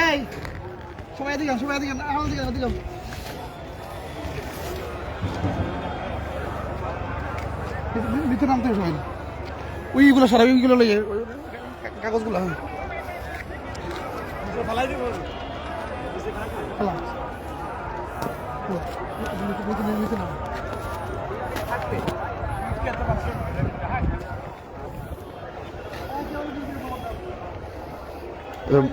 এই সবাই এদিকে সবাই এদিকে আমার দিকে এদিকে। ভিতরে- নামতে সবাই ওইগুলো সরাই ওইগুলো লইয়ে কাগজগুলো হ্যাঁ ফেলা। ও, নিচে- নিচে- নিচে নাও। যারা আমি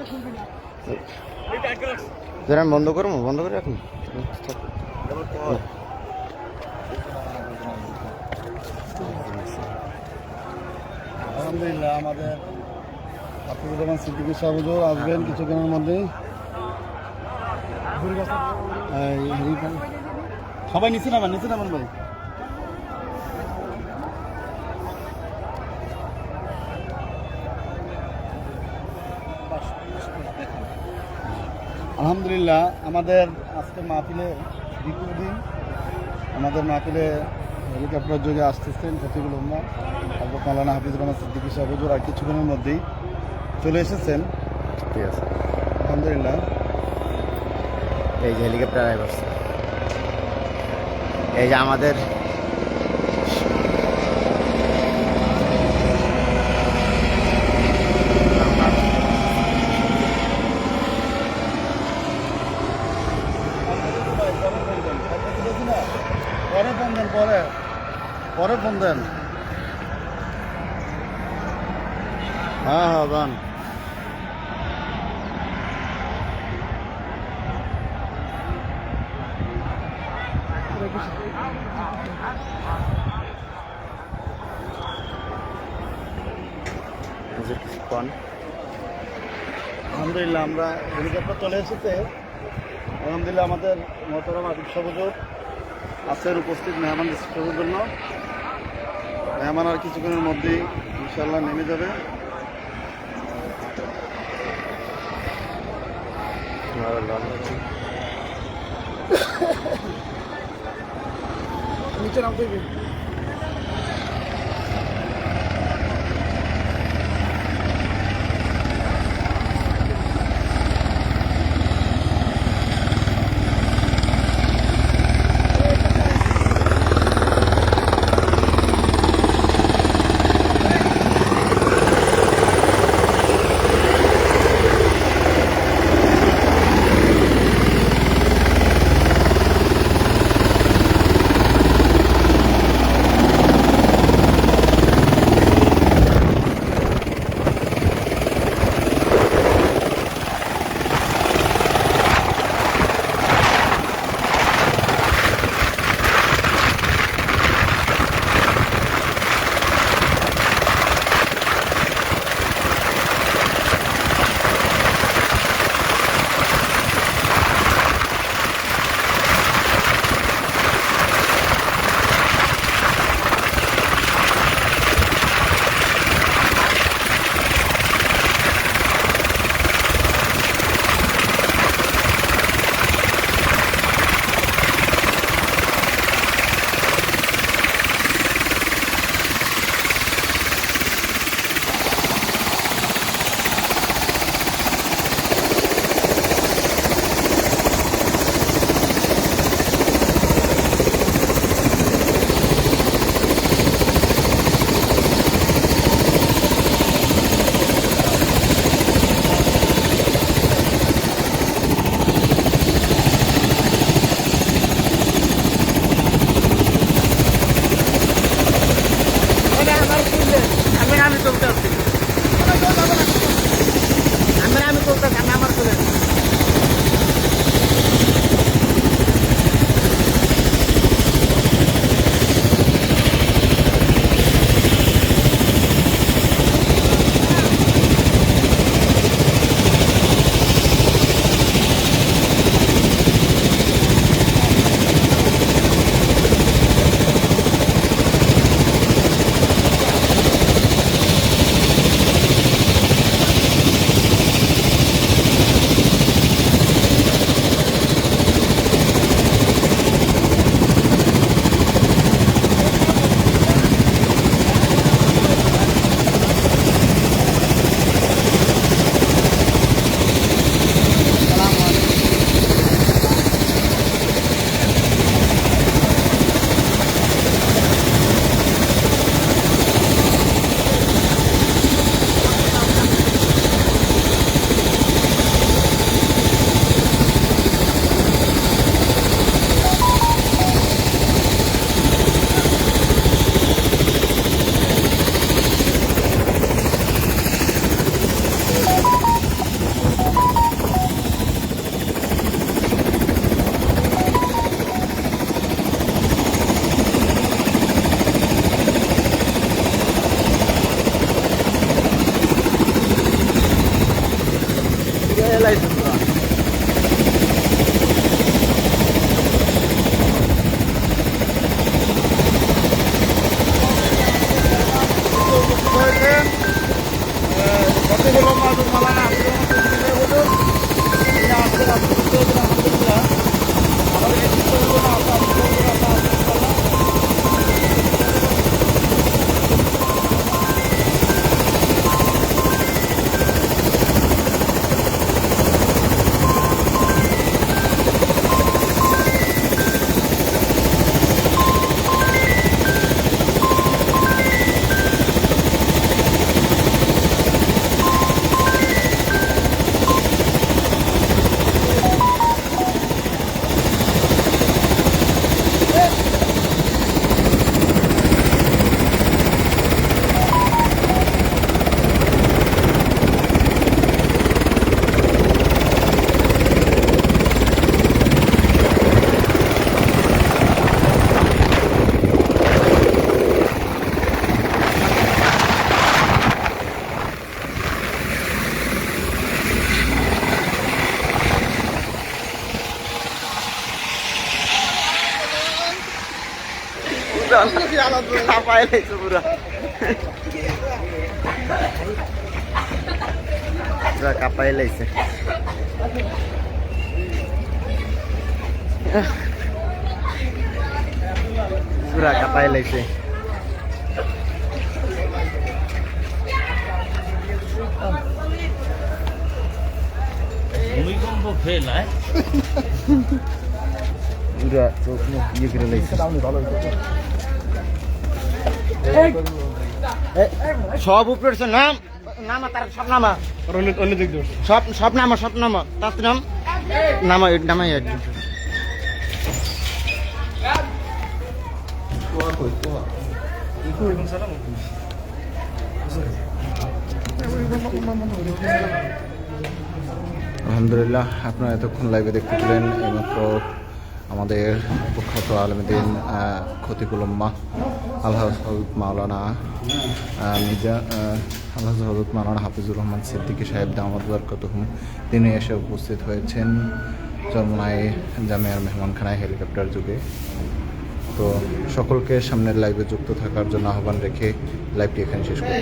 বন্ধ করব বন্ধ করে রাখুন আলহামদুলিল্লাহ, আমাদের রহমান সিদ্দিকী সাহুজুর আসবেন এই, হেরি- সবাই নিচে নামান নিচে নামান ভাই। আলহামদুলিল্লাহ আমাদের আজকে মাহফিলে দ্বিতীয় দিন। আমাদের মাহফিলে হেলিকপ্টার যোগে আসতেছেন কতগুলো উম্মা তারপর মালানা হাফিজুর রহমান সিদ্দিকী সাহেব আর কিছুক্ষণের মধ্যেই চলে এসেছেন। ঠিক আছে। আলহামদুলিল্লাহ। এই যে হেলিকপ্টার এই যে আমাদের পরে ফোন দেন পরে পরে ফোন দেন। হ্যাঁ হ্যাঁ কিছু আলহামদুলিল্লাহ আমরা হেলিকপ্টার চলে এসেছে। আলহামদুলিল্লাহ আমাদের মহতরম আদিব সবুজুর আছেন উপস্থিত মেহমান রিসিভের জন্য মেহমান আর কিছুক্ষণের মধ্যেই ইনশাল্লাহ নেমে যাবে। নিচে নামতে চলতে আসছে কাপায় লাইছে পুরো পুরো কাপায় লাইছে। পুরা কাপায় লাইছে। ভূমিকম্প ফেল হয়? পুরা চোখ মুখ ইয়ে করে লাইছে। সব উপরে উঠছে, নাম নামা তার সব নামা। সব সব নামা সব নামা। তার নাম? নামা নামাই একদম আলহামদুলিল্লাহ আপনারা এতক্ষণ লাইভে দেখতে পেলেন এইমাত্র আমাদের প্রখ্যাত আলমদিন খতিকুলম্মা আল্লাহ হজরত মাওলানা মির্জা আল্লাহ হজরত মাওলানা হাফিজুর রহমান সিদ্দিকী সাহেব দামদ বরকতহুম। তিনি এসে উপস্থিত হয়েছেন চরমনায় জামিয়ার মেহমানখানায় হেলিকপ্টার যুগে। তো সকলকে সামনের লাইভে যুক্ত থাকার জন্য আহ্বান রেখে লাইভটি এখানে শেষ করি